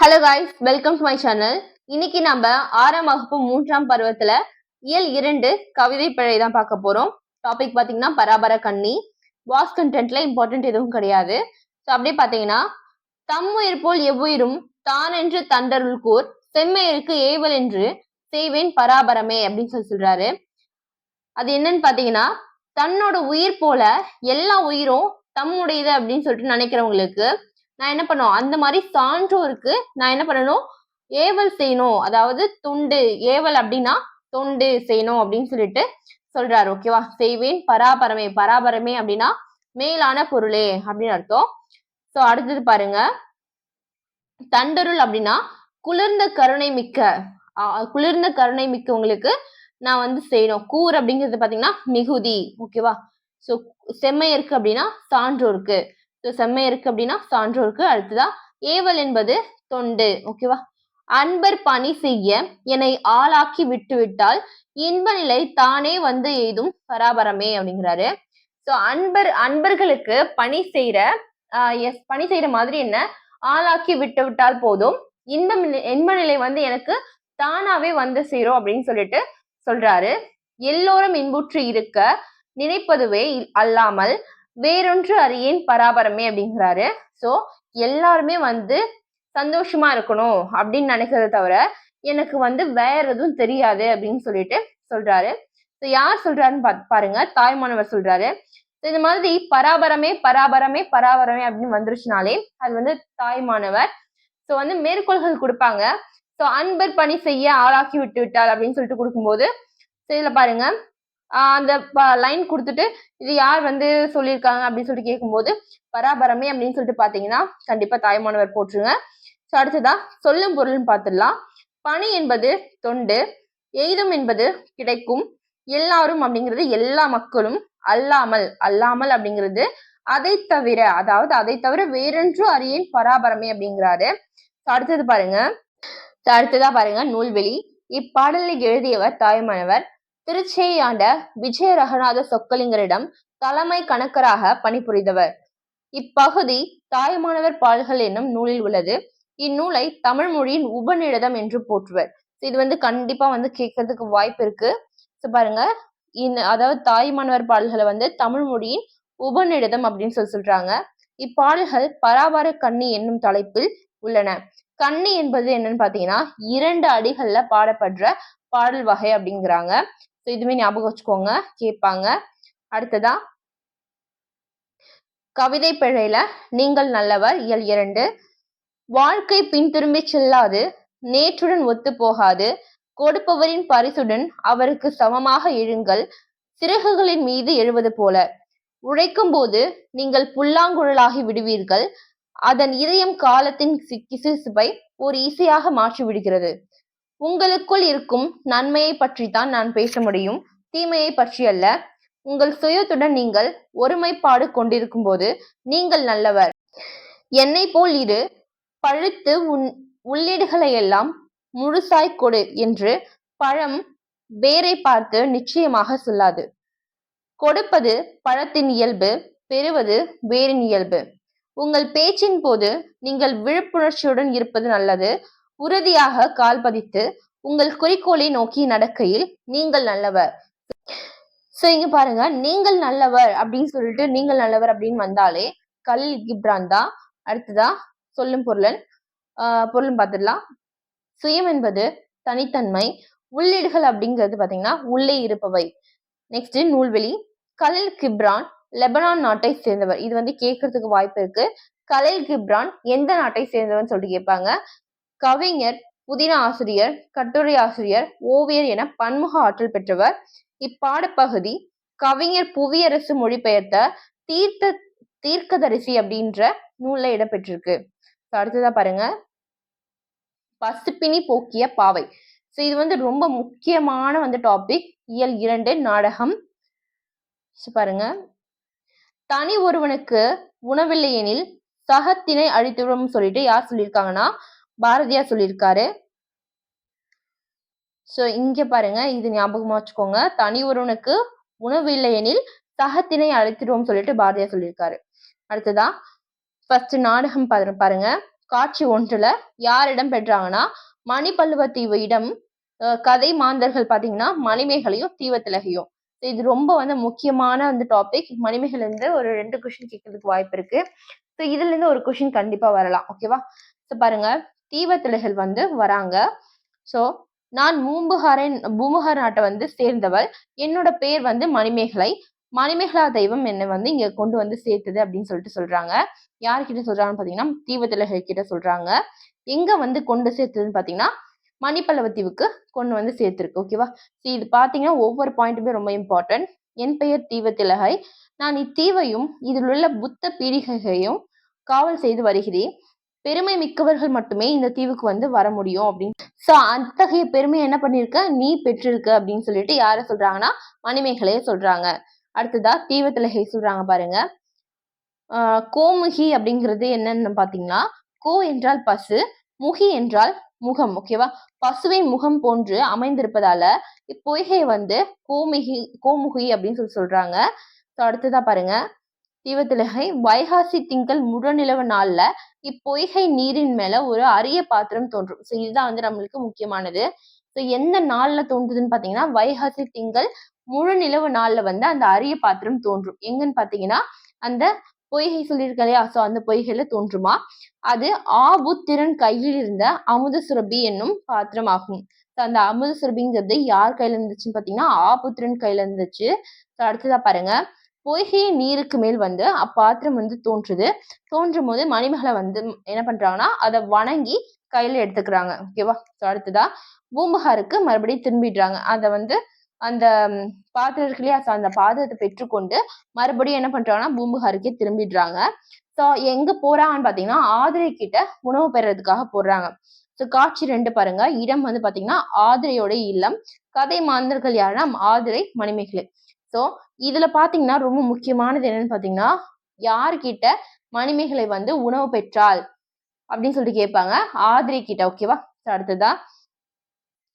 Hello guys welcome to my channel இன்னைக்கு நம்ம ஆறாம் வகுப்பு மூன்றாம் பருவத்துல இயல் இரண்டு கவிதை பிழை தான் பார்க்க போறோம். டாபிக் பாத்தீங்கன்னா பராபர கண்ணி. வாஸ் கண்டென்ட்ல இம்பார்ட்டன்ட் எதுவும் கிடையாது. ஸோ அப்படியே பாத்தீங்கன்னா தம்முயிர் போல் எவ்வுயிரும் தான் என்று தண்டருள் கூர் செம்மையருக்கு ஏவல் என்று செய்வேன் பராபரமே அப்படின்னு சொல்லி சொல்றாரு. அது என்னன்னு பாத்தீங்கன்னா தன்னோட உயிர் போல எல்லா உயிரும் தம்முடையது அப்படின்னு சொல்லிட்டு நினைக்கிறவங்களுக்கு நான் என்ன பண்ணும்? அந்த மாதிரி சான்றோருக்கு நான் என்ன பண்ணணும்? ஏவல் செய்யணும். அதாவது துண்டு. ஏவல் அப்படின்னா தொண்டு செய்யணும் அப்படின்னு சொல்லிட்டு சொல்றாரு. ஓகேவா செய்வேன். பராபரமே. பராபரமே அப்படின்னா மேலான பொருளே அப்படின்னு அர்த்தம். ஸோ அடுத்தது பாருங்க. தண்டருள் அப்படின்னா குளிர்ந்த கருணை மிக்க. குளிர்ந்த கருணை மிக்கவங்களுக்கு நான் வந்து செய்யணும். கூர் அப்படிங்கிறது பாத்தீங்கன்னா மிகுதி. ஓகேவா ஸோ செம்மையருக்கு அப்படின்னா சான்றோருக்கு ஸோ செம்மையருக்கு அப்படின்னா சான்றோருக்கு அடுத்ததா ஏவல் என்பது தொண்டு. ஓகேவா அன்பர் பணி செய்ய என்னை ஆளாக்கி விட்டுவிட்டால் இன்ப நிலை தானே வந்து எய்தும் பராபரமே அப்படிங்கிறாரு. ஸோ அன்பர் அன்பர்களுக்கு பணி செய்யற எஸ் பணி செய்யற மாதிரி என்ன? ஆளாக்கி விட்டு விட்டால் போதும். இன்ப இன்ப நிலை வந்து எனக்கு தானாவே வந்து சேரும் அப்படின்னு சொல்லிட்டு சொல்றாரு. எல்லோரும் இன்புற்று இருக்க நினைப்பதுவே இல்- அல்லாமல் வேறொன்று அறியேன் பராபரமே அப்படிங்கிறாரு. ஸோ எல்லாருமே வந்து சந்தோஷமா இருக்கணும் அப்படின்னு நினைக்கிறத தவிர எனக்கு வந்து வேற எதுவும் தெரியாது அப்படின்னு சொல்லிட்டு சொல்றாரு. ஸோ யார் சொல்றாருன்னு பா- பாருங்க. தாய்மானவர் சொல்றாரு. இந்த மாதிரி பராபரமே பராபரமே பராபரமே அப்படின்னு வந்துருச்சுனாலே அது வந்து தாய்மானவர் ஸோ வந்து மேற்கோள்கள் கொடுப்பாங்க. ஸோ அன்பர் பணி செய்ய ஆளாக்கி விட்டு விட்டாள் அப்படின்னு சொல்லிட்டு கொடுக்கும்போது ஸோ இதில் பாருங்க. அந்த லைன் கொடுத்துட்டு இது யார் வந்து சொல்லியிருக்காங்க அப்படின்னு சொல்லிட்டு கேட்கும்போது பராபரமே அப்படின்னு சொல்லிட்டு பார்த்தீங்கன்னா கண்டிப்பாக தாய்மானவர் போட்டுருங்க ஸோ அடுத்ததா சொல்லும் பொருள்னு பார்த்துடலாம் பணி என்பது தொண்டு எய்தும் என்பது கிடைக்கும். எல்லாரும் அப்படிங்கிறது எல்லா மக்களும் அல்லாமல் அல்லாமல் அப்படிங்கிறது அதை தவிர அதாவது அதை தவிர வேறொன்று அறியேன் பராபரமே அப்படிங்கிறாரு. அடுத்தது பாருங்க. அடுத்ததா பாருங்க நூல்வெளி. இப்பாடலை எழுதியவர் தாய்மானவர். திருச்சியை ஆண்ட விஜய ரகநாத சொக்கலிங்கரிடம் தலைமை கணக்கராக பணிபுரிந்தவர். இப்பகுதி தாய்மானவர் பால்கள் என்னும் நூலில் உள்ளது. இந்நூலை தமிழ் மொழியின் உபநிடதம் என்று போற்றுவர். இது வந்து கண்டிப்பா வந்து கேட்கறதுக்கு வாய்ப்பு இருக்கு. பாருங்க. இந்த அதாவது தாய்மானவர் பாடல்களை வந்து தமிழ் மொழியின் உபநிடதம் அப்படின்னு சொல்லி சொல்றாங்க. இப்பாடல்கள் பராபர கண்ணி என்னும் தலைப்பில் உள்ளன. கண்ணி என்பது என்னன்னு பாத்தீங்கன்னா இரண்டு அடிகள்ல பாடப்படுற பாடல் வகை அப்படிங்கிறாங்க. ஸோ ஞாபகம் வச்சுக்கோங்க. கேட்பாங்க. அடுத்ததா கவிதை பிழையில நீங்கள் நல்லவர் இயல் இரண்டு. வாழ்க்கை பின்திரும்பி செல்லாது நேற்றுடன் ஒத்து போகாது. கொடுப்பவரின் பரிசுடன் அவருக்கு சமமாக எழுங்கள் சிறகுகளின் மீது எழுவது போல. உழைக்கும் போது நீங்கள் புல்லாங்குழலாகி விடுவீர்கள். அதன் இதயம் காலத்தின் சி- கிசுகிசுப்பை ஒரு இசையாக மாற்றி விடுகிறது உங்களுக்குள் இருக்கும் நன்மையை பற்றித்தான் நான் பேச முடியும். தீமையை பற்றி அல்ல. உங்கள் சுயத்துடன் நீங்கள் ஒருமைப்பாடு கொண்டிருக்கும் போது நீங்கள் நல்லவர். என்னை போல் இரு. பழுத்து உன் உள்ளீடுகளை எல்லாம் முழுசாய் கொடு என்று பழம் வேரை பார்த்து நிச்சயமாக சொல்லாது. கொடுப்பது பழத்தின் இயல்பு பெறுவது வேரின் இயல்பு. உங்கள் பேச்சின் போது நீங்கள் விழிப்புணர்ச்சியுடன் இருப்பது நல்லது. உறுதியாக கால் பதித்து உங்கள் குறிக்கோளை நோக்கி நடக்கையில் நீங்கள் நல்லவர். சோ இங்க பாருங்க. நீங்கள் நல்லவர் அப்படின்னு சொல்லிட்டு நீங்கள் நல்லவர் அப்படின்னு வந்தாலே கல் கிப்ரான் தான். அடுத்ததா சொல்லும் பொருளன் ஆஹ் பொருளும் பார்த்துடலாம். சுயம் என்பது தனித்தன்மை. உள்ளீடுகள் அப்படிங்கிறது பாத்தீங்கன்னா உள்ளே இருப்பவை. நெக்ஸ்ட் நூல்வெளி. கலில் கிப்ரான் லெபனான் நாட்டை சேர்ந்தவர். இது வந்து கேட்கறதுக்கு வாய்ப்பு இருக்கு. கலில் கிப்ரான் எந்த நாட்டை சேர்ந்தவர்னு சொல்லிட்டு கேட்பாங்க. கவிஞர் புதின ஆசிரியர் கட்டுரை ஆசிரியர் ஓவியர் என பன்முக ஆற்றல் பெற்றவர். இப்பாடப்பகுதி கவிஞர் புவியரசு மொழிபெயர்த்த தீர்த்த தீர்க்கதரிசி அப்படின்ற நூல்ல இடம்பெற்றிருக்கு. அடுத்ததா பாருங்க. பசுப்பினி போக்கிய பாவை. ஸோ இது வந்து ரொம்ப முக்கியமான வந்து டாபிக் இயல் இரண்டு நாடகம். பாருங்க. தனி ஒருவனுக்கு உணவில்லையெனில் சகத்தினை அழித்துவிடும் சொல்லிட்டு யார் சொல்லியிருக்காங்கன்னா பாரதியார் சொல்லியிருக்காரு. ஸோ இங்க பாருங்க இது ஞாபகமா வச்சுக்கோங்க. தனி ஒருவனுக்கு உணவு இல்லையெனில் சகத்தினை அழைத்திடுவோம் சொல்லிட்டு பாரதியார் சொல்லியிருக்காரு. அடுத்ததா ஃபர்ஸ்ட் நாடகம் பாரு- பாருங்க. காட்சி ஒன்றுல யார் இடம் பெற்றாங்கன்னா மணிப்பல்லுவ இடம் கதை மாந்தர்கள் பாத்தீங்கன்னா மணிமேகலையும் தீவத்திலகையும். இது ரொம்ப வந்து முக்கியமான அந்த டாபிக் மணிமேகல இருந்து ஒரு ரெண்டு கொஷின் கேட்கறதுக்கு வாய்ப்பு இருக்கு. ஸோ இதுல இருந்து ஒரு கொஷின் கண்டிப்பா வரலாம். ஓகேவா ஸோ பாருங்க. தீவத்திலகள் வந்து வராங்க. ஸோ நான் பூம்புகாரின் பூம்புகார் நாட்டை வந்து சேர்ந்தவள். என்னோட பேர் வந்து மணிமேகலை. மணிமேகலா தெய்வம் என்னை வந்து இங்க கொண்டு வந்து சேர்த்தது அப்படின்னு சொல்லிட்டு சொல்றாங்க. யார்கிட்ட சொல்றாங்கன்னு பாத்தீங்கன்னா தீவத்திலகை கிட்ட சொல்றாங்க. எங்க வந்து கொண்டு சேர்த்ததுன்னு பாத்தீங்கன்னா மணிப்பல்லவத்தீவுக்கு கொண்டு வந்து சேர்த்துருக்கு. ஓகேவா இது பாத்தீங்கன்னா ஒவ்வொரு பாயிண்ட்டுமே ரொம்ப இம்பார்ட்டன்ட் என் பெயர் தீவத்திலகை. நான் இத்தீவையும் இதில் உள்ள புத்த பீடிகையையும் காவல் செய்து வருகிறேன். பெருமை மிக்கவர்கள் மட்டுமே இந்த தீவுக்கு வந்து வர முடியும் அப்படின்னு. சோ அத்தகைய பெருமை என்ன பண்ணிருக்க? நீ பெற்றிருக்க அப்படின்னு சொல்லிட்டு யார சொல்றாங்கன்னா மணிமேகலையை சொல்றாங்க. அடுத்ததா தீவத்திலகை சொல்றாங்க பாருங்க. கோமுகி அப்படிங்கிறது என்னன்னு பாத்தீங்கன்னா கோ என்றால் பசு முகி என்றால் முகம் ஓகேவா பசுவை முகம் போன்று அமைந்திருப்பதால இப்பொய்கை வந்து கோமுகி கோமுகி அப்படின்னு சொல்லி சொல்றாங்க. ஸோ அடுத்ததா பாருங்க. தீவத்திலகை வைகாசி திங்கள் முழநிலவு நாள்ல இப்பொய்கை நீரின் மேல ஒரு அரிய பாத்திரம் தோன்றும். ஸோ இதுதான் வந்து நம்மளுக்கு முக்கியமானது. ஸோ எந்த நாள்ல தோன்றுதுன்னு பாத்தீங்கன்னா வைகாசி திங்கள் முழு நிலவு நாள்ல வந்து அந்த அரிய பாத்திரம் தோன்றும். எங்கன்னு பாத்தீங்கன்னா அந்த பொய்கை சொல்லியிருக்க இல்லையா? ஸோ அந்த பொய்கையில தோன்றுமா? அது ஆபுத்திரன் கையில் இருந்த அமுத சுரபி என்னும் பாத்திரம் ஆகும் ஸோ அந்த அமுத சுரபிங்கிறது யார் கையில இருந்துச்சுன்னு பாத்தீங்கன்னா ஆபுத்திரன் கையில இருந்துச்சு. ஸோ அடுத்ததா பாருங்க. பொய்கை நீருக்கு மேல் வந்து அப்பாத்திரம் வந்து தோன்றுது. தோன்றும் போது மணிமகளை வந்து என்ன பண்றாங்கன்னா அதை வணங்கி கையில எடுத்துக்கிறாங்க. ஓகேவா அடுத்ததா பூம்புகாருக்கு மறுபடியும் திரும்பிடுறாங்க. அதை வந்து அந்த பாத்திரம் இருக்கு இல்லையா? அந்த பாத்திரத்தை பெற்றுக்கொண்டு மறுபடியும் என்ன பண்றாங்கன்னா பூம்புகாருக்கே திரும்பிடுறாங்க. ஸோ எங்க போறாங்கன்னு பாத்தீங்கன்னா ஆதிரை கிட்ட உணவு பெறதுக்காக போடுறாங்க. ஸோ காட்சி ரெண்டு பாருங்க. இடம் வந்து பாத்தீங்கன்னா ஆதிரையோட இல்லம். கதை மாந்தர்கள் யாருன்னா ஆதிரை மணிமேகலை. ஸோ இதுல பாத்தீங்கன்னா ரொம்ப முக்கியமானது என்னன்னு பாத்தீங்கன்னா யாருக்கிட்ட மணிமேகலை வந்து உணவு பெற்றாள் அப்படின்னு சொல்லிட்டு கேட்பாங்க. ஆதிரி கிட்ட ஓகேவா அடுத்ததா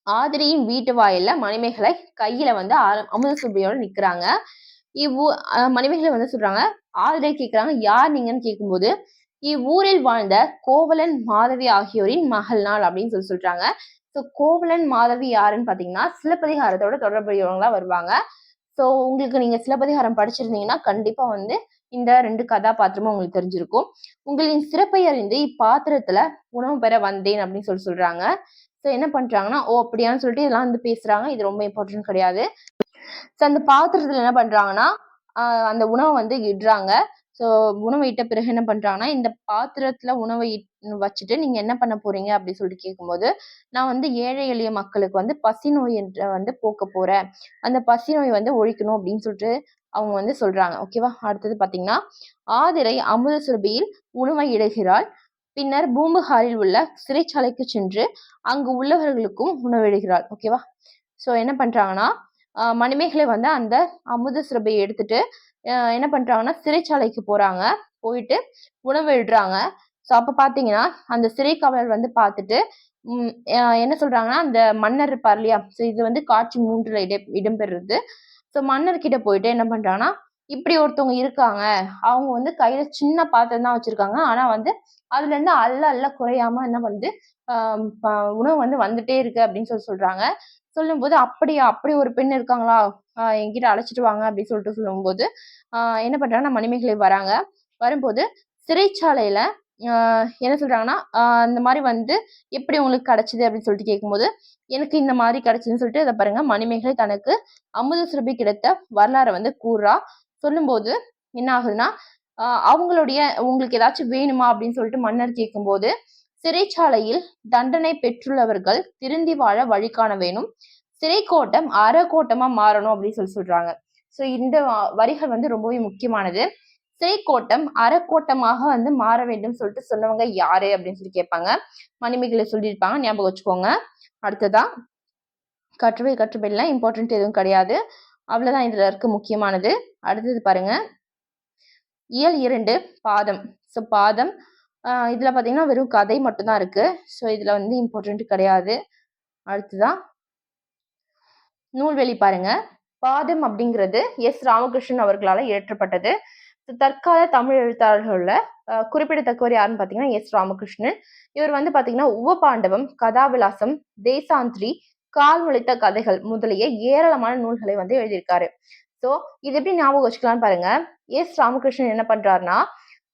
ஆதிரியின் வீட்டு வாயில மணிமேகலை கையில வந்து அமுத சுப்பியோட நிக்கிறாங்க. இவ்வூ மணிமேகலை வந்து சொல்றாங்க ஆதிரை கேட்கிறாங்க யார் நீங்கன்னு கேட்கும்போது இவ்வூரில் வாழ்ந்த கோவலன் மாதவி ஆகியோரின் மகள் நாள் அப்படின்னு சொல்லி சொல்றாங்க. ஸோ கோவலன் மாதவி யாருன்னு பாத்தீங்கன்னா சிலப்பதிகாரத்தோட தொடர்புடையவங்களா வருவாங்க. ஸோ உங்களுக்கு நீங்கள் சிலப்பதிகாரம் படிச்சிருந்தீங்கன்னா கண்டிப்பாக வந்து இந்த ரெண்டு கதாபாத்திரமும் உங்களுக்கு தெரிஞ்சிருக்கும். உங்களின் சிறப்பை அறிந்து இப்பாத்திரத்துல உணவு பெற வந்தேன் அப்படின்னு சொல்லி சொல்றாங்க. ஸோ என்ன பண்றாங்கன்னா ஓ அப்படியான்னு சொல்லிட்டு இதெல்லாம் வந்து பேசுறாங்க. இது ரொம்ப இம்பார்ட்டன்ட் கிடையாது. ஸோ அந்த பாத்திரத்துல என்ன பண்றாங்கன்னா அந்த உணவை வந்து இடுறாங்க. ஸோ உணவை இட்ட பிறகு என்ன பண்றாங்கன்னா இந்த பாத்திரத்துல உணவை வச்சுட்டு நீங்க என்ன பண்ண போறீங்க அப்படின்னு சொல்லிட்டு கேட்கும்போது நான் வந்து ஏழை எளிய மக்களுக்கு வந்து பசி நோய் என்ற வந்து போக்க போறேன். அந்த பசி நோய் வந்து ஒழிக்கணும் அப்படின்னு சொல்லிட்டு அவங்க வந்து சொல்றாங்க. ஓகேவா அடுத்தது பாத்தீங்கன்னா ஆதிரை அமுத சுரபியில் உணவை இடுகிறாள். பின்னர் பூம்புகாரில் உள்ள சிறைச்சாலைக்கு சென்று அங்கு உள்ளவர்களுக்கும் உணவிடுகிறாள் ஓகேவா ஸோ என்ன பண்றாங்கன்னா மணிமேகலை வந்து அந்த அமுத சுரபியை எடுத்துட்டு என்ன பண்ணுறாங்கன்னா சிறைச்சாலைக்கு போகிறாங்க போயிட்டு உணவு இடுறாங்க ஸோ அப்போ பார்த்தீங்கன்னா அந்த சிறை காவலர் வந்து பார்த்துட்டு என்ன சொல்கிறாங்கன்னா அந்த மன்னர் இருப்பார் இல்லையா? ஸோ இது வந்து காட்சி மூன்றில் இட இடம்பெறுது ஸோ மன்னர்கிட்ட போயிட்டு என்ன பண்ணுறாங்கன்னா இப்படி ஒருத்தவங்க இருக்காங்க. அவங்க வந்து கையில சின்ன பாத்திரம் தான் வச்சிருக்காங்க. ஆனா வந்து அதுல இருந்து அல்ல அல்ல குறையாம என்ன வந்து உணவு வந்து வந்துட்டே இருக்கு அப்படின்னு சொல்லி சொல்றாங்க. சொல்லும் போது அப்படியா அப்படி ஒரு பெண் இருக்காங்களா? என்கிட்ட அழைச்சிட்டு வாங்க அப்படின்னு சொல்லிட்டு சொல்லும் போது ஆஹ் என்ன பண்றாங்கன்னா மணிமேகலை வராங்க. வரும்போது சிறைச்சாலையில என்ன சொல்றாங்கன்னா இந்த மாதிரி வந்து எப்படி உங்களுக்கு கிடைச்சது அப்படின்னு சொல்லிட்டு கேட்கும்போது எனக்கு இந்த மாதிரி கிடைச்சதுன்னு சொல்லிட்டு அதை பாருங்க மணிமேகலை தனக்கு அமுத சுரபி கிடைத்த வரலாறை வந்து கூறா சொல்லும்போது என்ன ஆகுதுன்னா அவங்களுடைய உங்களுக்கு ஏதாச்சும் வேணுமா அப்படின்னு சொல்லிட்டு மன்னர் கேட்கும்போது சிறைச்சாலையில் தண்டனை பெற்றுள்ளவர்கள் திருந்தி வாழ வழி காண வேணும். சிறைக்கோட்டம் அறக்கோட்டமா மாறணும் அப்படின்னு சொல்லி சொல்றாங்க. ஸோ இந்த வரிகள் வந்து ரொம்பவே முக்கியமானது. சிறைக்கோட்டம் அறக்கோட்டமாக வந்து மாற வேண்டும் சொல்லிட்டு சொன்னவங்க யாரு அப்படின்னு சொல்லி கேட்பாங்க. மணிமேகலை சொல்லியிருப்பாங்க. ஞாபகம் வச்சுக்கோங்க. அடுத்ததா கற்றுவை கற்றுவைலாம் இம்பார்ட்டன்ட் எதுவும் கிடையாது. அவ்வளவுதான் இதுல இருக்க முக்கியமானது. அடுத்தது பாருங்க. இயல் இரண்டு பாதம். ஸோ பாதம் இதுல பாத்தீங்கன்னா வெறும் கதை மட்டும்தான் இருக்கு. ஸோ இதுல வந்து இம்பார்ட்டன்ட் கிடையாது. அடுத்துதான் நூல்வெளி பாருங்க. பாதம் அப்படிங்கிறது எஸ். ராமகிருஷ்ணன் அவர்களால் இயற்றப்பட்டது. தற்கால தமிழ் எழுத்தாளர்களில் குறிப்பிடத்தக்கவர் யாருன்னு பார்த்தீங்கன்னா எஸ். ராமகிருஷ்ணன். இவர் வந்து பார்த்தீங்கன்னா உவ பாண்டவம் கதாவிலாசம் தேசாந்திரி கால் முளைத்த கதைகள் முதலிய ஏராளமான நூல்களை வந்து எழுதியிருக்காரு. ஸோ இது எப்படி ஞாபகம் வச்சுக்கலாம்னு பாருங்க. எஸ் ராமகிருஷ்ணன் என்ன பண்றாருன்னா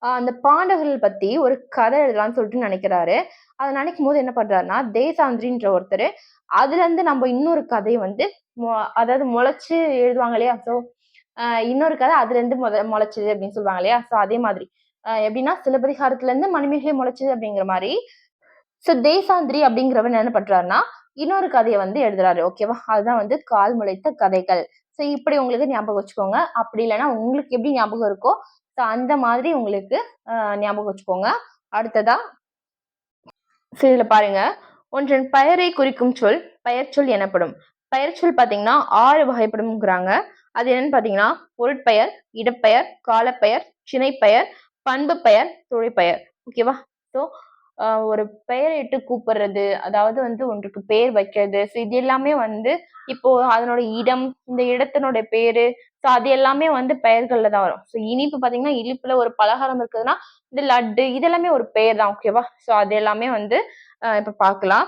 அந்த பாண்டவர்கள் பத்தி ஒரு கதை எழுதலாம்னு சொல்லிட்டு நினைக்கிறாரு. அதை நினைக்கும் போது என்ன பண்றாருன்னா தேசாந்திரின்ற ஒருத்தர் அதுல இருந்து நம்ம இன்னொரு கதையை வந்து மொ- அதாவது முளைச்சு எழுதுவாங்க இல்லையா? ஸோ இன்னொரு கதை அதுல இருந்து முத முளைச்சது அப்படின்னு சொல்லுவாங்க இல்லையா? ஸோ அதே மாதிரி. எப்படின்னா சிலப்பதிகாரத்துல இருந்து மணிமேகலை முளைச்சது அப்படிங்கிற மாதிரி. ஸோ தேசாந்திரி அப்படிங்கிறவன் என்ன பண்றாருன்னா இன்னொரு கதையை வந்து எழுதுறாரு ஓகேவா அதுதான் வந்து கால் முளைத்த கதைகள். ஸோ இப்படி உங்களுக்கு ஞாபகம் வச்சுக்கோங்க. அப்படி இல்லைன்னா உங்களுக்கு எப்படி ஞாபகம் இருக்கோ ஸோ அந்த மாதிரி உங்களுக்கு ஆஹ் ஞாபகம் வச்சுக்கோங்க. அடுத்ததா ஸோ இதுல பாருங்க. ஒன்றன் பெயரை குறிக்கும் சொல் பெயர்ச்சொல் எனப்படும். பெயர்ச்சொல் பாத்தீங்கன்னா ஆறு வகைப்படும்ங்கிறாங்க. அது என்னன்னு பாத்தீங்கன்னா பொருட்பெயர் இடப்பெயர் காலப்பெயர் சினைப்பெயர் பண்பு பெயர் தொழிற்பெயர் ஓகேவா ஸோ ஒரு பெயரிட்டு கூப்பிடுறது அதாவது வந்து ஒன்றுக்கு பேர் வைக்கிறது. ஸோ இது எல்லாமே வந்து இப்போ அதனோட இடம் இந்த இடத்தினுடைய பேரு ஸோ அது எல்லாமே வந்து பெயர்கள்ல தான் வரும். ஸோ இனிப்பு பாத்தீங்கன்னா இனிப்புல ஒரு பலகாரம் இருக்குதுன்னா இந்த லட்டு இதெல்லாமே ஒரு பெயர் தான் ஓகேவா ஸோ அது எல்லாமே வந்து ஆஹ் இப்ப பார்க்கலாம்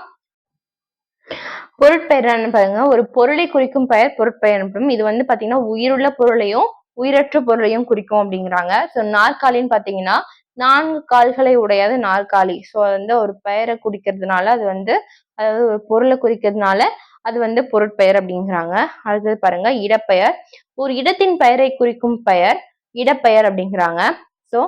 பொருட்பெயர் என்னன்னு பாருங்க ஒரு பொருளை குறிக்கும் பெயர் பொருட்பெயர் எனப்படும் இது வந்து பாத்தீங்கன்னா உயிருள்ள பொருளையும் உயிரற்ற பொருளையும் குறிக்கும் அப்படிங்கிறாங்க. ஸோ நாற்காலின்னு பாத்தீங்கன்னா நான்கு கால்களை உடையது நாற்காலி ஸோ வந்து ஒரு பெயரை குறிக்கிறதுனால அது வந்து அதாவது ஒரு பொருளை குறிக்கிறதுனால அது வந்து பொருட்பெயர் அப்படிங்கிறாங்க. அடுத்தது பாருங்க இடப்பெயர். ஒரு இடத்தின் பெயரை குறிக்கும் பெயர் இடப்பெயர் அப்படிங்கிறாங்க. ஸோ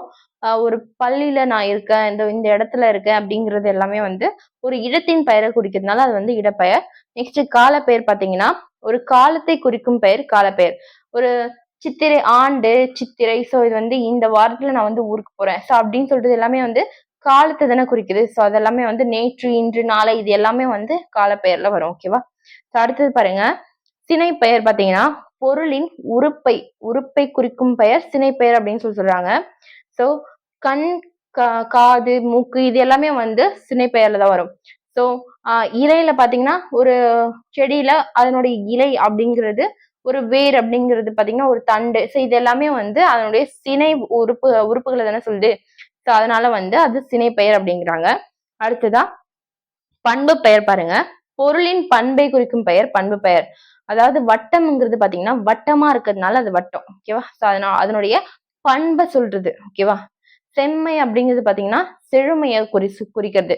ஒரு பள்ளியில நான் இருக்கேன் இந்த இந்த இடத்துல இருக்கேன் அப்படிங்கிறது எல்லாமே வந்து ஒரு இடத்தின் பெயரை குறிக்கிறதுனால அது வந்து இடப்பெயர். நெக்ஸ்ட் காலப்பெயர் பார்த்தீங்கன்னா ஒரு காலத்தை குறிக்கும் பெயர் காலப்பெயர். ஒரு சித்திரை ஆண்டு சித்திரை ஸோ இது வந்து இந்த வாரத்துல நான் வந்து ஊருக்கு போறேன். ஸோ அப்படின்னு சொல்றது எல்லாமே வந்து காலத்தை தானே குறிக்குது. ஸோ அதெல்லாமே வந்து நேற்று இன்று நாளை இது எல்லாமே வந்து காலப்பெயர்ல வரும் ஓகேவா ஸோ அடுத்தது பாருங்க. சினை பெயர் பாத்தீங்கன்னா பொருளின் உறுப்பை உறுப்பை குறிக்கும் பெயர் சினை பெயர் அப்படின்னு சொல்லி சொல்றாங்க. ஸோ கண் கா- காது மூக்கு இது எல்லாமே வந்து சினை பெயர்ல தான் வரும். ஸோ இலையில பாத்தீங்கன்னா ஒரு செடியில அதனுடைய இலை அப்படிங்கிறது ஒரு வேர் அப்படிங்கிறது பாத்தீங்கன்னா ஒரு தண்டு. ஸோ இது எல்லாமே வந்து அதனுடைய சினை உறுப்பு உறுப்புகளை தானே சொல்லுது. ஸோ அதனால வந்து அது சினை பெயர் அப்படிங்கிறாங்க. அடுத்ததா பண்பு பெயர் பாருங்க. பொருளின் பண்பை குறிக்கும் பெயர் பண்பு பெயர். அதாவது வட்டம்ங்கிறது பாத்தீங்கன்னா வட்டமா இருக்கிறதுனால அது வட்டம். ஓகேவா ஸோ அதனால அதனுடைய பண்பை சொல்றது. ஓகேவா செம்மை அப்படிங்கிறது பாத்தீங்கன்னா செழுமையை குறி குறிக்கிறது.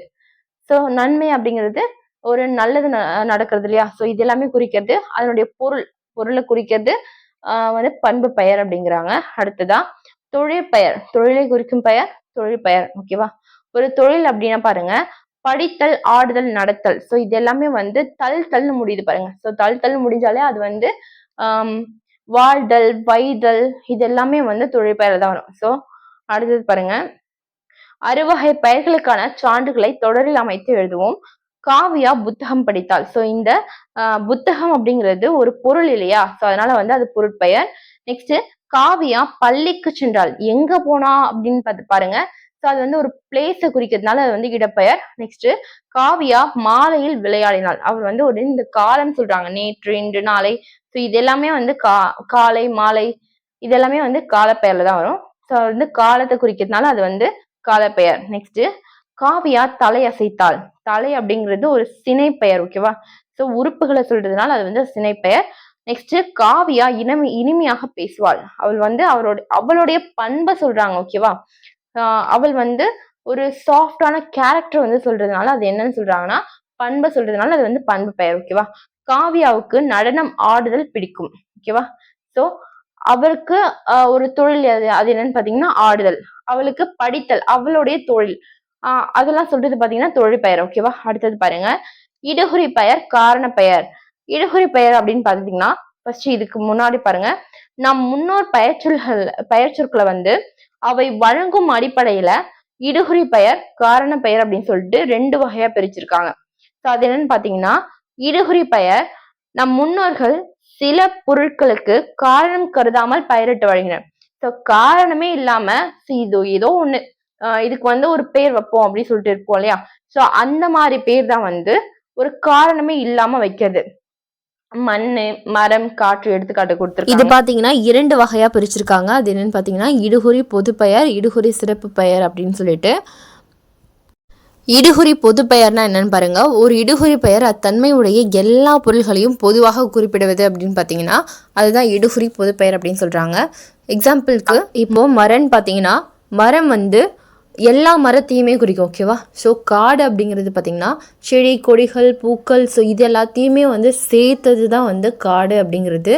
ஸோ நன்மை அப்படிங்கிறது ஒரு நல்லது ந- நடக்கிறது இல்லையா? ஸோ இது எல்லாமே குறிக்கிறது அதனுடைய பொருள். பொருளை குறிக்கிறது ஆஹ் வந்து பண்பு பெயர் அப்படிங்கிறாங்க. அடுத்ததா தொழிற்பெயர் தொழிலை குறிக்கும் பெயர் தொழிற்பெயர் ஓகேவா ஒரு தொழில் அப்படின்னா பாருங்க படித்தல் ஆடுதல் நடத்தல். ஸோ இது எல்லாமே வந்து தல் தல்னு முடியுது பாருங்க. ஸோ தல் தல் முடிஞ்சாலே அது வந்து வாழ்தல் வைதல் இது எல்லாமே வந்து தொழிற்பெயர் தான் வரும். ஸோ அடுத்தது பாருங்க அறுவகை பெயர்களுக்கான சான்றுகளை தொடரில் அமைத்து எழுதுவோம். காவியா புத்தகம் படித்தாள். ஸோ இந்த புத்தகம் அப்படிங்கிறது ஒரு பொருள் இல்லையா? ஸோ அதனால வந்து அது பொருட்பெயர். நெக்ஸ்ட் காவியா பள்ளிக்கு சென்றாள். எங்க போனா அப்படின்னு பார்த்து பாருங்க. ஸோ அது வந்து ஒரு பிளேஸை குறிக்கிறதுனால அது வந்து இடப்பெயர். நெக்ஸ்ட் காவியா மாலையில் விளையாடினாள். அவர் வந்து ஒரு இந்த காலம் சொல்றாங்க. நேற்று இன்று நாளை. ஸோ இது எல்லாமே வந்து கா காலை மாலை இதெல்லாமே வந்து காலப்பெயர்ல தான் வரும். ஸோ வந்து காலத்தை குறிக்கிறதுனால அது வந்து காலப்பெயர். நெக்ஸ்ட் காவியா தலை அசைத்தாள். தலை அப்படிங்கிறது ஒரு சினை பெயர் ஓகேவா ஸோ உறுப்புகளை சொல்றதுனால அது வந்து சினை பெயர் நெக்ஸ்ட் காவியா இனிமை இனிமையாக பேசுவாள். அவள் வந்து அவரோட அவளுடைய பண்பை சொல்றாங்க ஓகேவா ஆஹ் அவள் வந்து ஒரு சாஃப்டான கேரக்டர் வந்து சொல்றதுனால அது என்னன்னு சொல்றாங்கன்னா பண்பை சொல்றதுனால அது வந்து பண்பு பெயர் ஓகேவா காவியாவுக்கு நடனம் ஆடுதல் பிடிக்கும் ஓகேவா சோ அவருக்கு ஒரு தொழில் அது அது என்னன்னு பாத்தீங்கன்னா ஆடுதல். அவளுக்கு படித்தல் அவளுடைய தொழில். ஆஹ் அதெல்லாம் சொல்றது பாத்தீங்கன்னா தொழில் பெயர் ஓகேவா அடுத்தது பாருங்க. இடகுறி பெயர் காரண பெயர். இடகுறி பெயர் அப்படின்னு பாத்தீங்கன்னா ஃபர்ஸ்ட் இதுக்கு முன்னாடி பாருங்க. நம் முன்னோர் பெயர்ச்சொல்கள் பெயர்ச்சொற்களை வந்து அவை வழங்கும் அடிப்படையில இடுகுறி பெயர் காரண பெயர் அப்படின்னு சொல்லிட்டு ரெண்டு வகையா பிரிச்சிருக்காங்க. ஸோ அது என்னன்னு பாத்தீங்கன்னா இடுகுறி பெயர் நம் முன்னோர்கள் சில பொருட்களுக்கு காரணம் கருதாமல் பெயரிட்டு வழங்கினர். ஸோ காரணமே இல்லாம இது ஏதோ ஒண்ணு. இதுக்கு வந்து ஒரு பேர் வைப்போம் அப்படின்னு சொல்லிட்டு இருப்போம் இல்லையா? ஸோ அந்த மாதிரி பேர் தான் வந்து ஒரு காரணமே இல்லாம வைக்கிறது. மண்ணு மரம் காற்று எடுத்துக்காட்டு இது பார்த்தீங்கன்னா இரண்டு வகையாக பிரிச்சிருக்காங்க. அது என்னன்னு பார்த்தீங்கன்னா இடுகுறி பொதுப்பெயர் இடுகுறி சிறப்பு பெயர் அப்படின்னு சொல்லிட்டு. இடுகுறி பொது பெயர்னா என்னன்னு பாருங்க. ஒரு இடுகுறி பெயர் அத்தன்மையுடைய எல்லா பொருள்களையும் பொதுவாக குறிப்பிடுவது அப்படின்னு பார்த்தீங்கன்னா அதுதான் இடுகுறி பொதுப்பெயர் அப்படின்னு சொல்றாங்க. எக்ஸாம்பிளுக்கு இப்போ மரம்னு பார்த்தீங்கன்னா மரம் வந்து எல்லா மரத்தையுமே குறிக்கும் ஓகேவா ஸோ காடு அப்படிங்கிறது பார்த்திங்கன்னா செடி கொடிகள் பூக்கள் ஸோ இது எல்லாத்தையுமே வந்து சேர்த்தது தான் வந்து காடு அப்படிங்கிறது.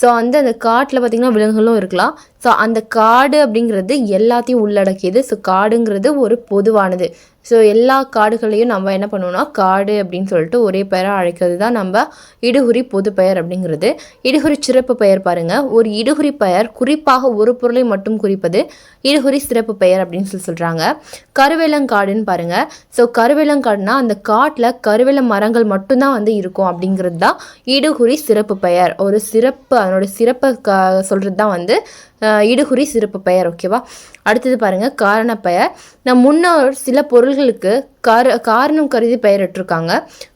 ஸோ வந்து அந்த காட்டில் பார்த்திங்கன்னா விலங்குகளும் இருக்கலாம். ஸோ அந்த காடு அப்படிங்கிறது எல்லாத்தையும் உள்ளடக்கியது. ஸோ காடுங்கிறது ஒரு பொதுவானது. ஸோ எல்லா காடுகளையும் நம்ம என்ன பண்ணுவோம்னா காடு அப்படின்னு சொல்லிட்டு ஒரே பெயராக அழைக்கிறது தான் நம்ம இடுகுறி பொது பெயர் அப்படிங்கிறது. இடுகுறி சிறப்பு பெயர் பாருங்கள் ஒரு இடுகுறி பெயர் குறிப்பாக ஒரு பொருளை மட்டும் குறிப்பது இடுகுறி சிறப்பு பெயர் அப்படின்னு சொல்லி சொல்கிறாங்க கருவேலங்காடுன்னு பாருங்கள் ஸோ கருவேலங்காடுனா அந்த காட்டில் கருவேல மரங்கள் மட்டும்தான் வந்து இருக்கும் அப்படிங்கிறது தான் இடுகுறி சிறப்பு பெயர். ஒரு சிறப்பு அதனோட சிறப்பை க சொல்கிறது தான் வந்து இடுகுறி சிறப்பு பெயர் ஓகேவா அடுத்தது பாருங்கள் காரண பெயர். நம் முன்னோர் சில பொருள்களுக்கு கார காரணம் கருதி பெயரிட்டிருக்காங்க.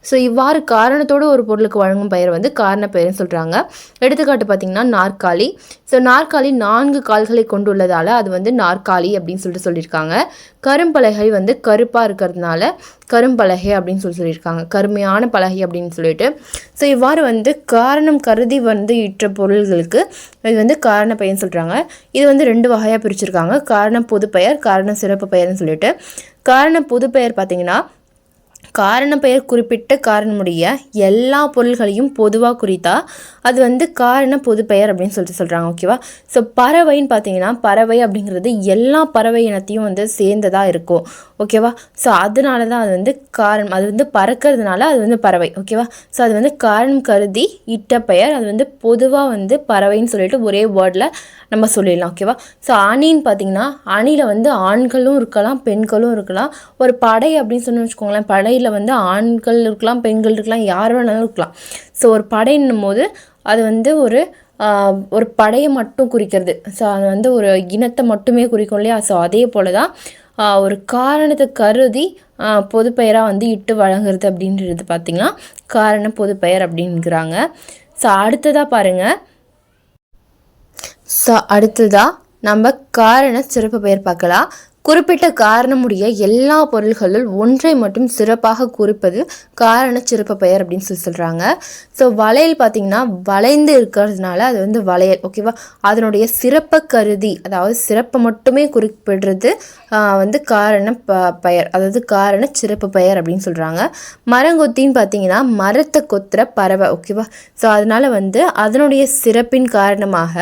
ஸோ இவ்வாறு காரணத்தோடு ஒரு பொருளுக்கு வழங்கும் பெயர் வந்து காரண பெயர்னு சொல்கிறாங்க எடுத்துக்காட்டு பார்த்தீங்கன்னா நாற்காலி. ஸோ நாற்காலி நான்கு கால்களை கொண்டுள்ளதால் அது வந்து நாற்காலி அப்படின்னு சொல்லிட்டு சொல்லியிருக்காங்க. கரும்பலகை வந்து கருப்பாக இருக்கிறதுனால கரும்பலகை அப்படின்னு சொல்லி சொல்லியிருக்காங்க. கருமையான பலகை அப்படின்னு சொல்லிட்டு. ஸோ இவ்வாறு வந்து காரணம் கருதி வந்து இட்ட பொருள்களுக்கு இது வந்து காரண பெயர்னு சொல்கிறாங்க இது வந்து ரெண்டு வகையாக பிரிச்சிருக்காங்க. காரணம் பொது பெயர் காரணம் சிறப்பு பெயர்னு சொல்லிட்டு. காரண பொது பெயர் பார்த்தீங்கன்னா காரண பெயர் குறிப்பிட்ட காரணமுடைய எல்லா பொருள்களையும் பொதுவாக குறித்தா அது வந்து காரண பொது பெயர் அப்படின்னு சொல்லிட்டு சொல்கிறாங்க ஓகேவா ஸோ பறவைன்னு பார்த்தீங்கன்னா பறவை அப்படிங்கிறது எல்லா பறவை இனத்தையும் வந்து சேர்ந்ததாக இருக்கும் ஓகேவா ஸோ அதனால தான் அது வந்து காரணம் அது வந்து பறக்கிறதுனால அது வந்து பறவை ஓகேவா ஸோ அது வந்து காரணம் கருதி இட்ட பெயர் அது வந்து பொதுவாக வந்து பறவைன்னு சொல்லிட்டு ஒரே வேர்டில் நம்ம சொல்லிடலாம் ஓகேவா ஸோ அணின்னு பார்த்தீங்கன்னா அணியில் வந்து ஆண்களும் இருக்கலாம் பெண்களும் இருக்கலாம். ஒரு படை அப்படின்னு சொன்னு வச்சுக்கோங்களேன் படை படையில் வந்து ஆண்கள் இருக்கலாம் பெண்கள் இருக்கலாம் யார் வேணாலும் இருக்கலாம். ஸோ ஒரு படைன்னும் போது அது வந்து ஒரு ஆஹ், ஒரு படையை மட்டும் குறிக்கிறது. ஸோ அது வந்து ஒரு இனத்தை மட்டுமே குறிக்கும் இல்லையா? ஸோ அதே போல தான் ஒரு காரணத்தை கருதி பொதுப்பெயராக வந்து இட்டு வழங்குறது அப்படின்றது பார்த்திங்கன்னா காரண பொதுப்பெயர் அப்படிங்கிறாங்க ஸோ அடுத்ததாக பாருங்கள் ஸோ அடுத்ததாக நம்ம காரண சிறப்பு பெயர் பார்க்கலாம். குறிப்பிட்ட காரணமுடைய எல்லா பொருள்களுள் ஒன்றை மட்டும் சிறப்பாக குறிப்பது காரண சிறப்பு பெயர் அப்படின்னு சொல்லி சொல்கிறாங்க ஸோ வளையல் பார்த்திங்கன்னா வளைந்து இருக்கிறதுனால அது வந்து வளையல் ஓகேவா அதனுடைய சிறப்பை கருதி அதாவது சிறப்பை மட்டுமே குறிப்பிடுறது வந்து காரண ப பெயர் அதாவது காரண சிறப்பு பெயர் அப்படின்னு சொல்கிறாங்க மரங்கொத்தின்னு பார்த்தீங்கன்னா மரத்தை கொத்துற பறவை ஓகேவா ஸோ அதனால் வந்து அதனுடைய சிறப்பின் காரணமாக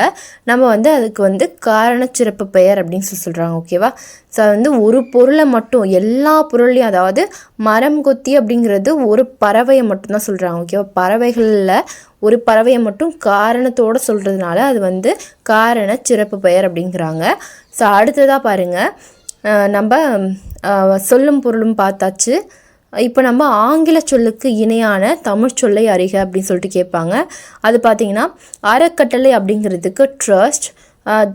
நம்ம வந்து அதுக்கு வந்து காரண சிறப்பு பெயர் அப்படின்னு சொல்லி சொல்கிறாங்க ஓகேவா ஸோ வந்து ஒரு பொருளை மட்டும் எல்லா பொருளையும் அதாவது மரம் கொத்தி அப்படிங்கிறது ஒரு பறவையை மட்டும்தான் சொல்கிறாங்க ஓகேவா பறவைகளில் ஒரு பறவையை மட்டும் காரணத்தோடு சொல்கிறதுனால அது வந்து காரண சிறப்பு பெயர் அப்படிங்கிறாங்க. ஸோ அடுத்ததாக பாருங்கள் நம்ம சொல்லும் பொருளும் பார்த்தாச்சு. இப்போ நம்ம ஆங்கில சொல்லுக்கு இணையான தமிழ் சொல்லை அறிக அப்படின்னு சொல்லிட்டு கேட்பாங்க. அது பார்த்தீங்கன்னா அறக்கட்டளை அப்படிங்கிறதுக்கு ட்ரஸ்ட்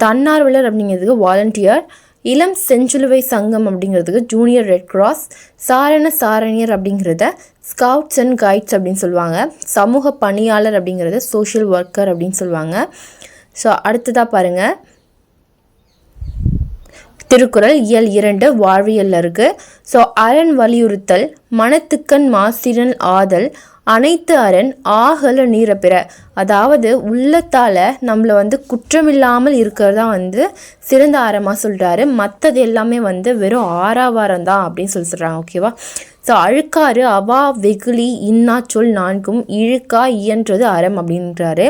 தன்னார்வலர் அப்படிங்கிறதுக்கு வாலண்டியர் இளம் செஞ்சிலுவை சங்கம் அப்படிங்கிறதுக்கு ஜூனியர் ரெட் கிராஸ் சாரண சாரணியர் அப்படிங்கிறத ஸ்கவுட்ஸ் அண்ட் கைட்ஸ் அப்படின்னு சொல்லுவாங்க. சமூக பணியாளர் அப்படிங்கிறத சோஷியல் ஒர்க்கர் அப்படின்னு சொல்லுவாங்க. ஸோ அடுத்ததாக பாருங்கள் திருக்குறள் இயல் இரண்டு வாழ்வியல் இருக்குது ஸோ அரண் வலியுறுத்தல் மனத்துக்கண் மாசிரன் ஆதல் அனைத்து அரண் ஆகல நீரப்பிற. அதாவது உள்ளத்தால் நம்மளை வந்து குற்றமில்லாமல் இருக்கிறதா வந்து சிறந்த ஆரமாக சொல்கிறாரு மற்றது எல்லாமே வந்து வெறும் ஆறாவாரம் தான் அப்படின்னு சொல்லி சொல்கிறாங்க ஓகேவா ஸோ அழுக்காறு அவா வெகுளி இன்னா சொல் நான்கும் இழுக்கா இயன்றது அறம் அப்படின்றாரு.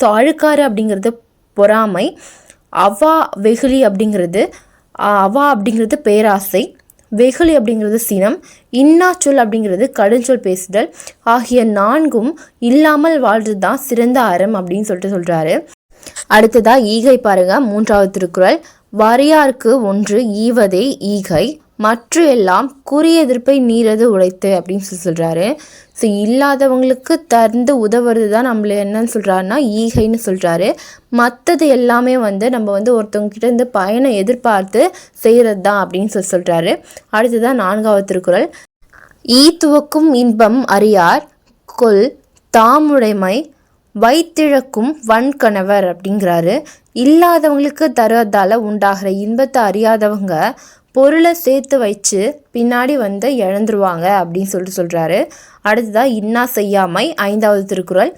ஸோ அழுக்காறு அப்படிங்கிறது பொறாமை அவா வெகுளி அப்படிங்கிறது அவா அப்படிங்கிறது பேராசை வெகுளி அப்படிங்கிறது சினம் இன்னா சொல் அப்படிங்கிறது கடுஞ்சொல் பேசுதல். ஆகிய நான்கும் இல்லாமல் வாழ்றது தான் சிறந்த அறம் அப்படின்னு சொல்லிட்டு சொல்கிறாரு அடுத்ததா ஈகை பாருங்க மூன்றாவது திருக்குறள். வரியார்க்கு ஒன்று ஈவதே ஈகை. மற்ற எல்லாம் குறி எதிர்ப்பை நீரது உழைத்து அப்படின்னு சொல்லி சொல்கிறாரு ஸோ இல்லாதவங்களுக்கு தந்து உதவுறது தான் நம்மள என்னன்னு சொல்கிறாருன்னா ஈகைன்னு சொல்கிறாரு மற்றது எல்லாமே வந்து நம்ம வந்து ஒருத்தவங்ககிட்ட இருந்து பயனை எதிர்பார்த்து செய்கிறது தான் அப்படின்னு சொல்லி சொல்கிறாரு அடுத்ததான் நான்காவது திருக்குறள். ஈத்துவக்கும் இன்பம் அறியார் கொல் தாமுடைமை வைத்திழக்கும் வன்கணவர் அப்படிங்கிறாரு. இல்லாதவங்களுக்கு தருவதால் உண்டாகிற இன்பத்தை அறியாதவங்க பொருளை சேர்த்து வச்சு பின்னாடி வந்து இழந்துருவாங்க அப்படின்னு சொல்லிட்டு சொல்கிறாரு அடுத்ததாக இன்னா செய்யாமை ஐந்தாவது திருக்குறள்.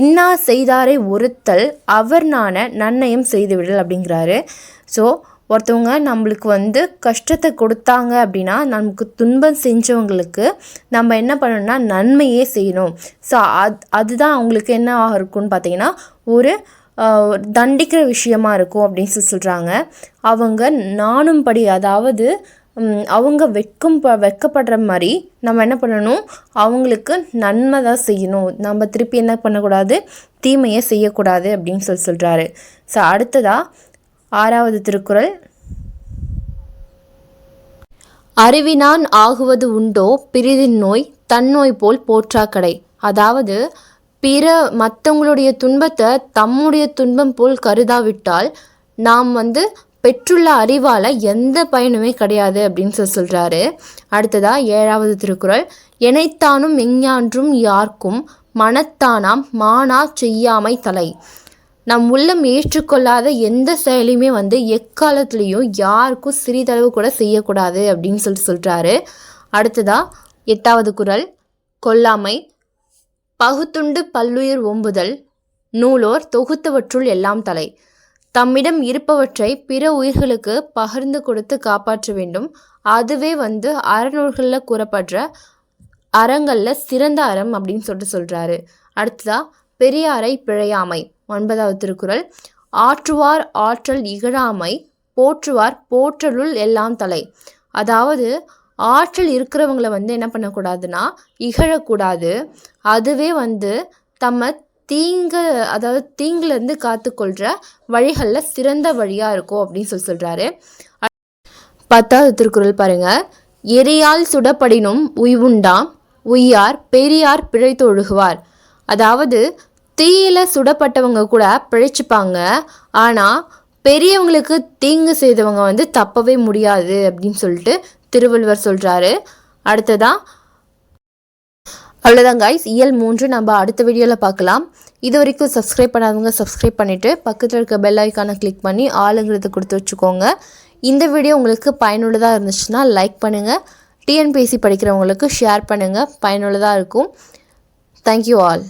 இன்னா செய்தாரை ஒருத்தல் அவர் நான நன்னயம் செய்துவிடல் அப்படிங்கிறாரு. ஸோ ஒருத்தவங்க நம்மளுக்கு வந்து கஷ்டத்தை கொடுத்தாங்க அப்படின்னா நமக்கு துன்பம் செஞ்சவங்களுக்கு நம்ம என்ன பண்ணணும்னா நன்மையே செய்யணும். ஸோ அது அதுதான் அவங்களுக்கு என்ன இருக்கும்னு பார்த்தீங்கன்னா ஒரு தண்டிக்கிற விஷயமா இருக்கும் அப்படின்னு சொல்லி சொல்கிறாங்க அவங்க நாணும்படி அதாவது அவங்க வெட்கம் ப வெட்கப்படுற மாதிரி நம்ம என்ன பண்ணணும்? அவங்களுக்கு நன்மை தான் செய்யணும். நம்ம திருப்பி என்ன பண்ணக்கூடாது? தீமையை செய்யக்கூடாது அப்படின்னு சொல்லி சொல்கிறாரு ஸோ அடுத்ததாக ஆறாவது திருக்குறள். அறிவினான் ஆகுவது உண்டோ? பிரிதின் நோய் தன்னோய் போல் போற்றாக்கடை. அதாவது பிற மற்றவங்களுடைய துன்பத்தை தம்முடைய துன்பம் போல் கருதாவிட்டால் நாம் வந்து பெற்றுள்ள அறிவால் எந்த பயனுமே கிடையாது அப்படின்னு சொல்லி சொல்கிறாரு அடுத்ததாக ஏழாவது திருக்குறள். எனைத்தானும் எஞ்ஞான்றும் யார்க்கும் மனத்தானாம் மானா செய்யாமை தலை. நம் உள்ளம் ஏற்றுக்கொள்ளாத எந்த செயலையுமே வந்து எக்காலத்துலேயும் யாருக்கும் சிறிதளவு கூட செய்யக்கூடாது அப்படின்னு சொல்லிட்டு சொல்கிறாரு அடுத்ததாக எட்டாவது குறள். கொல்லாமை பகுத்துண்டு பல்லுயிர் ஓம்புதல் நூலோர் தொகுத்தவற்றுள் எல்லாம் தலை. தம்மிடம் இருப்பவற்றை பிற உயிர்களுக்கு பகிர்ந்து கொடுத்து காப்பாற்ற வேண்டும். அதுவே வந்து அறநூல்களில் கூறப்படுற அறங்களில் சிறந்த அறம் அப்படின்னு சொல்லிட்டு சொல்கிறாரு அடுத்ததா பெரியாரை பிழையாமை ஒன்பதாவது திருக்குறள். ஆற்றுவார் ஆற்றல் இகழாமை போற்றுவார் போற்றலுள் எல்லாம் தலை. அதாவது ஆற்றல் இருக்கிறவங்கள வந்து என்ன பண்ணக்கூடாதுன்னா இகழக்கூடாது. அதுவே வந்து தம்ம தீங்க அதாவது தீங்குலேருந்து காத்துக்கொள்கிற வழிகளில் சிறந்த வழியாக இருக்கும் அப்படின்னு சொல்லி சொல்கிறாரு பத்தாவது திருக்குறள் பாருங்கள் எரியால் சுடப்படினும் உய்வுண்டாம் உய்யார் பெரியார் பிழைத்து ஒழுகுவார். அதாவது தீயில சுடப்பட்டவங்க கூட பிழைச்சிப்பாங்க. ஆனால் பெரியவங்களுக்கு தீங்கு செய்தவங்க வந்து தப்பவே முடியாது அப்படின்னு சொல்லிட்டு திருவள்ளுவர் சொல்கிறாரு அடுத்ததான் அவ்வளோதான் கைஸ் இயல் மூன்று நம்ம அடுத்த வீடியோவில் பார்க்கலாம். இது வரைக்கும் சப்ஸ்கிரைப் பண்ணாதவங்க சப்ஸ்கிரைப் பண்ணிவிட்டு பக்கத்தில் இருக்க பெல் ஐக்கானை கிளிக் பண்ணி ஆளுங்கிறத கொடுத்து வச்சுக்கோங்க. இந்த வீடியோ உங்களுக்கு பயனுள்ளதாக இருந்துச்சுன்னா லைக் பண்ணுங்கள் டிஎன்பிஎஸ்சி படிக்கிறவங்களுக்கு ஷேர் பண்ணுங்கள் பயனுள்ளதாக இருக்கும். Thank you all